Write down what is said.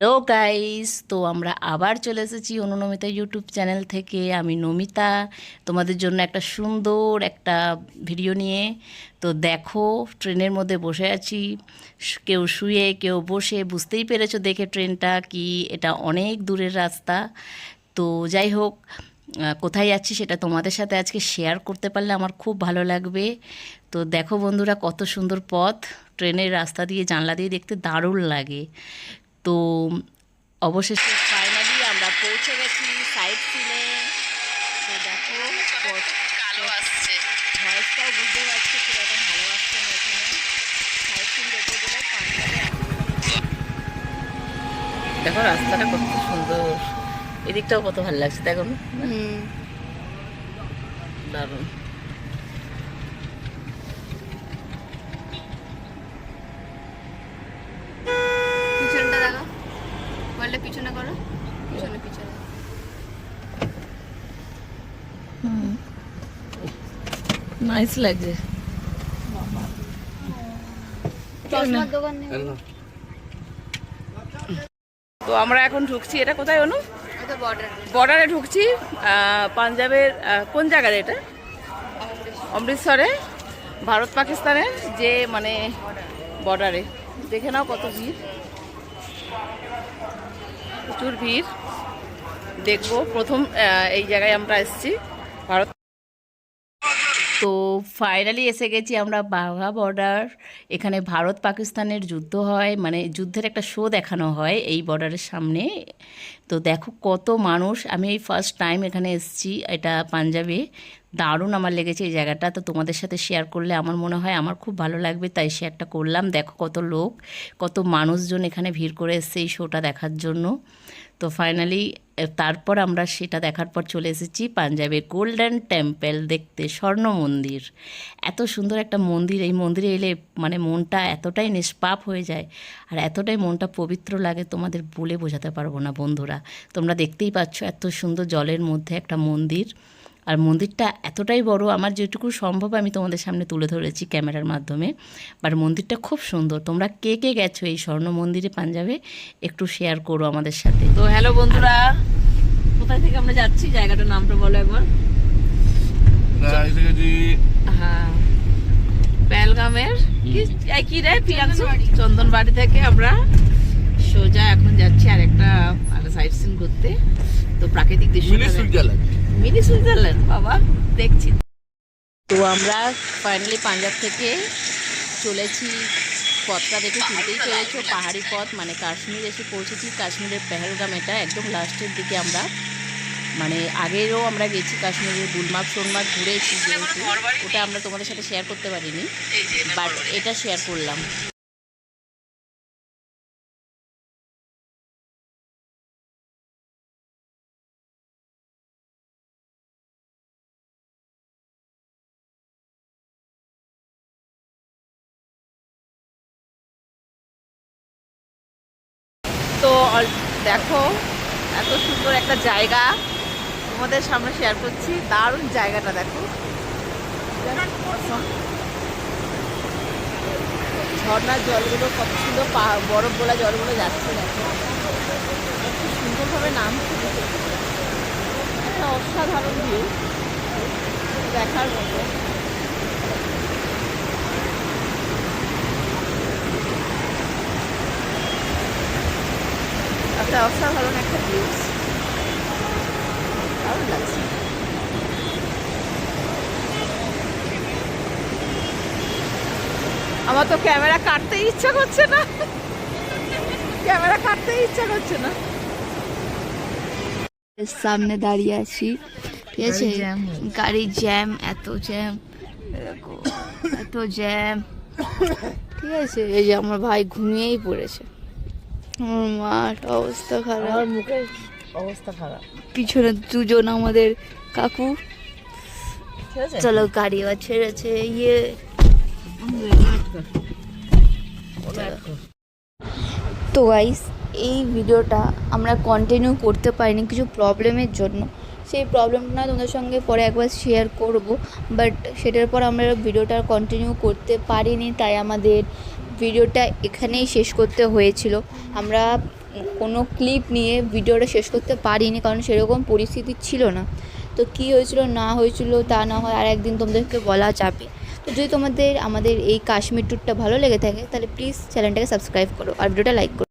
Hello guys, তো আমরা আবার চলে এসেছি অনুনমিতা ইউটিউব চ্যানেল থেকে। আমি নমিতা, তোমাদের জন্য একটা সুন্দর একটা ভিডিও নিয়ে। তো দেখো, ট্রেনের মধ্যে বসে আছি। কেউ শুয়ে, কেউ বসে, বুঝতেই পেরেছ দেখে ট্রেনটা কি, এটা অনেক দূরের রাস্তা। তো যাই হোক কোথায় যাচ্ছি সেটা তোমাদের সাথে আজকে শেয়ার করতে পারলে আমার খুব ভালো লাগবে। তো দেখো বন্ধুরা, কত সুন্দর পথ। ট্রেনের রাস্তা দিয়ে, জানলা দিয়ে দেখতে দারুণ লাগে। তো অবশেষে ফাইনালি আমরা পৌঁছে গেছি সাইড সিনে তো দেখো কালো আসছে। ভয়েসটাও বুঝতে পারছি খুব ভালো আসছে না এখানে। সাইড সিন দেখতে গেলে দেখো রাস্তাটা কত সুন্দর। এদিকটাও কত ভালো লাগছে দেখো না? দারুণ। পিছনে পিছনে। নাইস লাগছে। তো আমরা এখন ঢুকছি এটা কোথায় অনু? বর্ডারে ঢুকছি পাঞ্জাবের কোন জায়গার এটা? অমৃতসরে ভারত পাকিস্তানের যে মানে বর্ডারে দেখে নাও কত ভিড়। প্রচুর ভিড়। দেখব প্রথম এই জায়গায় আমরা এসেছি, ভারত। তো ফাইনালি এসে গেছি আমরা বাঘা বর্ডার এখানে ভারত পাকিস্তানের যুদ্ধ হয় মানে যুদ্ধের একটা শো দেখানো হয় এই বর্ডারের সামনে। তো দেখো কত মানুষ। আমি এই ফার্স্ট টাইম এখানে এসেছি, এটা পাঞ্জাবে। দারুণ আমার লেগেছে এই জায়গাটা। তো তোমাদের সাথে শেয়ার করলে আমার মনে হয় আমার খুব ভালো লাগবে, তাই শেয়ারটা করলাম। দেখো কত লোক, কত মানুষজন এখানে ভিড় করে এসছে এই শোটা দেখার জন্য। তো ফাইনালি তারপর আমরা সেটা দেখার পর চলে এসেছি পাঞ্জাবের গোল্ডেন টেম্পল দেখতে, স্বর্ণ মন্দির। এত সুন্দর একটা মন্দির, এই মন্দিরে এলে মানে মনটা এতটাই নিষ্পাপ হয়ে যায়। আর এতটাই মনটা পবিত্র লাগে, তোমাদের বলে বোঝাতে পারব না বন্ধুরা। তোমরা দেখতেই পাচ্ছ এত সুন্দর জলের মধ্যে একটা মন্দির। আর মন্দিরটা এতটাই বড় আমার যেটুকু সম্ভব আমি তোমাদের সামনে তুলে ধরেছি ক্যামেরার মাধ্যমে। বাট মন্দিরটা খুব সুন্দর তোমরা কে কে গেছো এই স্বর্ণ মন্দিরে পাঞ্জাবে একটু শেয়ার করো আমাদের সাথে। তো হ্যালো বন্ধুরা কোথায় থেকে আমরা যাচ্ছি? জায়গাটার নামটা বলো একবার। হ্যাঁ কি রে চন্দনবাড়ি থেকে আমরা সোজা এখন যাচ্ছি আর একটা সাইট সিন ঘুরতে তো প্রাকৃতিক দৃশ্য মিনি সুইজারল্যান্ড। বাবা দেখছি। তো আমরা ফাইনালি পাঞ্জাব থেকে চলেছি পথটা দেখে চিনতেই পেরেছ পাহাড়ি পথ মানে কাশ্মীর এসে পৌঁছেছি। কাশ্মীরের পেহেলগাম এটা একদম লাস্টের দিকে আমরা। মানে আগেরও আমরা গেছি কাশ্মীরের গুলমার্গ সোনমার্গ ঘুরেছি যেহেতু ওটা আমরা তোমাদের সাথে শেয়ার করতে পারিনি বাট এটা শেয়ার করলাম। দেখো, এত সুন্দর একটা জায়গা তোমাদের সামনে শেয়ার করছি। দারুণ জায়গাটা, দেখো। ঝর্নার জলগুলো কত সুন্দর বরফ গোলা জলগুলো যাচ্ছে, দেখো। সুন্দরভাবে দেখো। একটা অসাধারণ ভিউ দেখার মতো। একটা অসাধারণ একটা ভিউজ লাগছে। আমার তো ক্যামেরা কাটতেই ইচ্ছা করছে না। ক্যামেরা কাটতেই ইচ্ছা করছে না। সামনে দাঁড়িয়ে আছি। ঠিক আছে? গাড়ি জ্যাম হয়েছে। গাড়ি জ্যাম এত জ্যাম এত জ্যাম ঠিক আছে? এই যে আমার ভাই ঘুমিয়েই পড়েছে। আমার মার অবস্থা খারাপ। আমার মুখের অবস্থা খারাপ। পিছনে দুজন আমাদের কাকু। চলো গাড়ি আবার ছেড়েছে ইয়ে। তো গাইস এই ভিডিওটা আমরা কন্টিনিউ করতে পারিনি কিছু প্রবলেমের জন্য। সেই প্রবলেমটা না তোমাদের সঙ্গে পরে একবার শেয়ার করব বাট সেটার পর আমরা ভিডিওটা কন্টিনিউ করতে পারিনি তাই আমাদের ভিডিওটা এখানেই শেষ করতে হয়েছিল। আমরা কোনো ক্লিপ নিয়ে ভিডিওটা শেষ করতে পারিনি, কারণ সেরকম পরিস্থিতি ছিল না। তো কি হয়েছিল, না হয়েছিল, তা না হয় আর একদিন তোমাদেরকে বলা যাবে। তো যদি তোমাদের আমাদের এই কাশ্মীর ট্যুরটা ভালো লেগে থাকে, তাহলে প্লিজ চ্যানেলটাকে সাবস্ক্রাইব করো আর ভিডিওটা লাইক করো।